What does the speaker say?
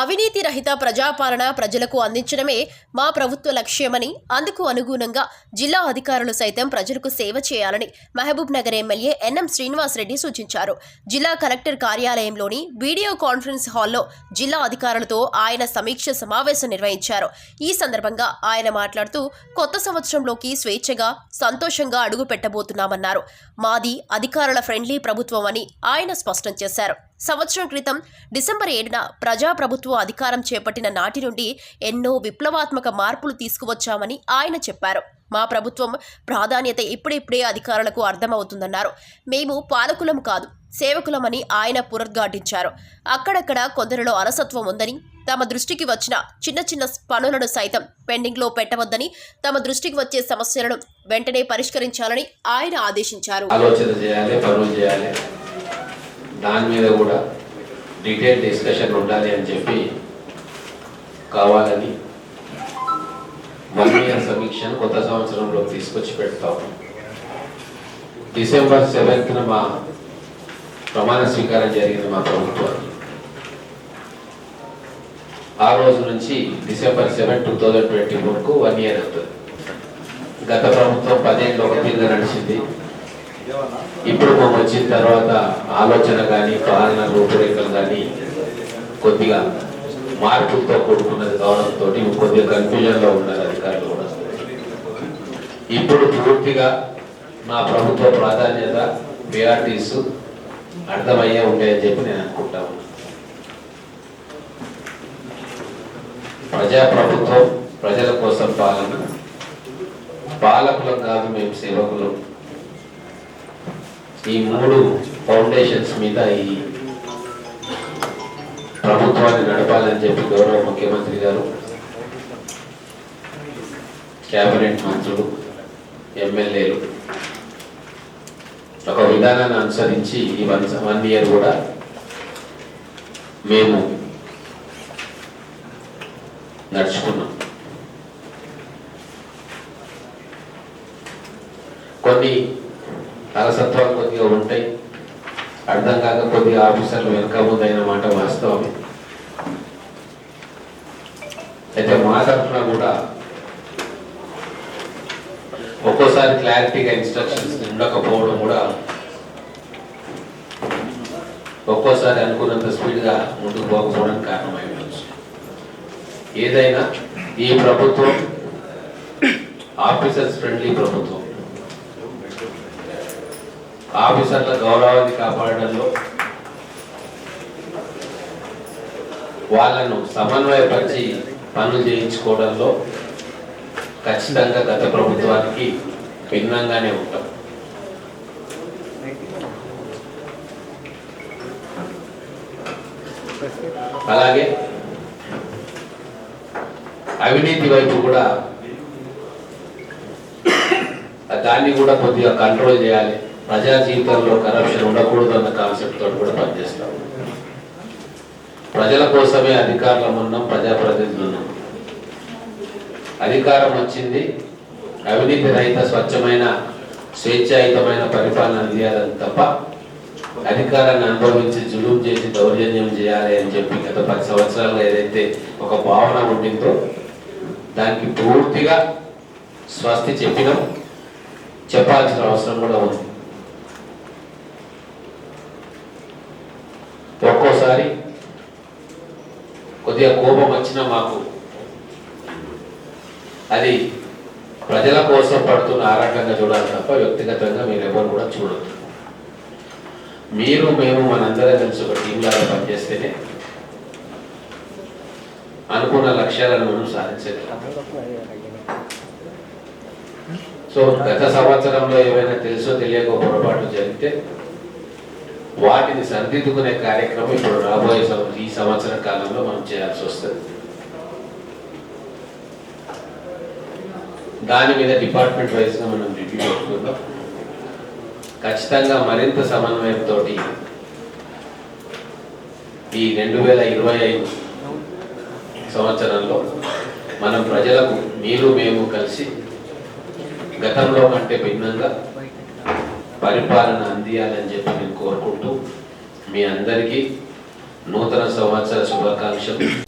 అవినీతి రహిత ప్రజాపాలన ప్రజలకు అందించడమే మా ప్రభుత్వ లక్ష్యమని అందుకు అనుగుణంగా జిల్లా అధికారులు సైతం ప్రజలకు సేవ చేయాలని మహబూబ్ నగర్ ఎమ్మెల్యే ఎన్ఎం శ్రీనివాసరెడ్డి సూచించారు. జిల్లా కలెక్టర్ కార్యాలయంలోని వీడియో కాన్ఫరెన్స్ హాల్లో జిల్లా అధికారులతో ఆయన సమీక్ష సమావేశం నిర్వహించారు. ఈ సందర్భంగా ఆయన మాట్లాడుతూ కొత్త సంవత్సరంలోకి స్వేచ్ఛగా సంతోషంగా అడుగు పెట్టబోతున్నామన్నారు మాది అధికారుల ఫ్రెండ్లీ ప్రభుత్వం అని ఆయన స్పష్టం చేశారు. సంవత్సరం క్రితం డిసెంబర్ ఏడున ప్రజాప్రభుత్వ అధికారం చేపట్టిన నాటి నుండి ఎన్నో విప్లవాత్మక మార్పులు తీసుకువచ్చామని ఆయన చెప్పారు. మా ప్రభుత్వం ప్రాధాన్యత ఇప్పుడిప్పుడే అధికారులకు అర్థమవుతుందన్నారు. మేము పాలకులం కాదు సేవకులమని ఆయన పునరుద్ఘాటించారు. అక్కడక్కడ కొందరిలో అలసత్వం ఉందని తమ దృష్టికి వచ్చిన చిన్న చిన్న పనులను సైతం పెండింగ్లో పెట్టవద్దని తమ దృష్టికి వచ్చే సమస్యలను వెంటనే పరిష్కరించాలని ఆయన ఆదేశించారు. ఆలోచన చేయాలి పనులు చేయాలి. దాని మీద కూడా డీటెయిల్ డిస్కషన్ ఉండాలి అని చెప్పి కావాలని వన్ ఇయర్ సమీక్షను కొత్త సంవత్సరంలో తీసుకొచ్చి పెడతాం. డిసెంబర్ సెవెంత్న మా ప్రమాణ స్వీకారం జరిగింది మా ప్రభుత్వానికి. ఆ రోజు నుంచి December seven two thousand twenty వరకు వన్ ఇయర్ అవుతుంది. గత ప్రభుత్వం పదేళ్ళు ఒక కింద నడిచింది. ఇప్పుడు మేము వచ్చిన తర్వాత ఆలోచన కానీ పాలన రూపురేఖలు కానీ కొద్దిగా మార్పులతో కూడుకున్నది కావడంతో కొద్దిగా కన్ఫ్యూజన్లో ఉన్నారు అధికారులు కూడా. ఇప్పుడు పూర్తిగా మా ప్రభుత్వ ప్రాధాన్యత ప్రియారిటీస్ అర్థమయ్యే ఉంటాయని చెప్పి నేను అనుకుంటా ప్రజా ప్రభుత్వం ప్రజల కోసం పాలన పాలకులం కాదు మేము సేవకులం. ఈ మూడు ఫౌండేషన్స్ మీద ఈ ప్రభుత్వాన్ని నడపాలని చెప్పి గౌరవ ముఖ్యమంత్రి గారు కేబినెట్ మంత్రులు ఎమ్మెల్యేలు ఒక విధానాన్ని అనుసరించి ఈ వన్ వన్ ఇయర్ కూడా మేము నడుచుకున్నాం. కొన్ని అలసత్వ ఉంటాయి. అర్థం కాక కొద్ది ఆఫీసర్లు వెనక ముందైన మాట వాస్తవమే అయితే మా తరఫున కూడా ఒక్కోసారి క్లారిటీగా ఇన్స్ట్రక్షన్స్ ఉండకపోవడం కూడా ఒక్కోసారి అనుకున్నంత స్పీడ్గా ముందుకు పోకపోవడం కారణమై ఉండొచ్చు ఏదైనా ఈ ప్రభుత్వం ఆఫీసర్స్ ఫ్రెండ్లీ ప్రభుత్వం. ఆఫీసర్ల గౌరవాన్ని కాపాడడంలో వాళ్ళను సమన్వయపరిచి పనులు చేయించుకోవడంలో ఖచ్చితంగా గత ప్రభుత్వానికి భిన్నంగానే ఉంటాం. అలాగే అవినీతి వైపు కూడా దాన్ని కూడా కొద్దిగా కంట్రోల్ చేయాలి. ప్రజా జీవితంలో కరప్షన్ ఉండకూడదు అన్న కాన్సెప్ట్ తోటి కూడా పనిచేస్తాం. ప్రజల కోసమే అధికారంలో ఉన్నాం ప్రజాప్రతినిధులు ఉన్నాం. అధికారం వచ్చింది అవినీతి రహిత స్వచ్ఛమైన స్వేచ్ఛాయుతమైన పరిపాలన అందియాలని తప్ప అధికారాన్ని అనుభవించి జులుం చేసి దౌర్జన్యం చేయాలి అని చెప్పి గత పది సంవత్సరాలు ఏదైతే ఒక భావన ఉండిందో దానికి పూర్తిగా స్వస్తి చెప్పినాం. చెప్పాల్సిన అవసరం కూడా ఉంది. ఒక్కోసారి కొద్దిగా కోపం వచ్చినా మాకు. అది ప్రజల కోసం పడుతున్న ఆరాటంగా చూడాలి తప్ప వ్యక్తిగతంగా మీరెవరు కూడా చూడొద్దు. మీరు మేము మనందరం కలిసి ఒక టీం లాగా పనిచేస్తేనే అనుకున్న లక్ష్యాలను మనం సాధించగలం. సో గత సంవత్సరంలో ఏమైనా తెలుసో తెలియక పొరపాటు జరిగితే వాటిని సరిదిద్దుకునే కార్యక్రమం ఇప్పుడు రాబోయే ఈ సంవత్సర కాలంలో మనం చేయాల్సి వస్తుంది. దాని మీద డిపార్ట్మెంట్ వైజ్గా మనం రివ్యూ పెట్టుకుందాం ఖచ్చితంగా మరింత సమన్వయంతో ఈ రెండు వేల ఇరవై ఐదు సంవత్సరంలో మనం ప్రజలకు మీరు మేము కలిసి గతంలో కంటే భిన్నంగా పరిపాలన అందియాలని చెప్పి నేను కోరుకుంటూ మీ అందరికీ నూతన సంవత్సర శుభాకాంక్షలు.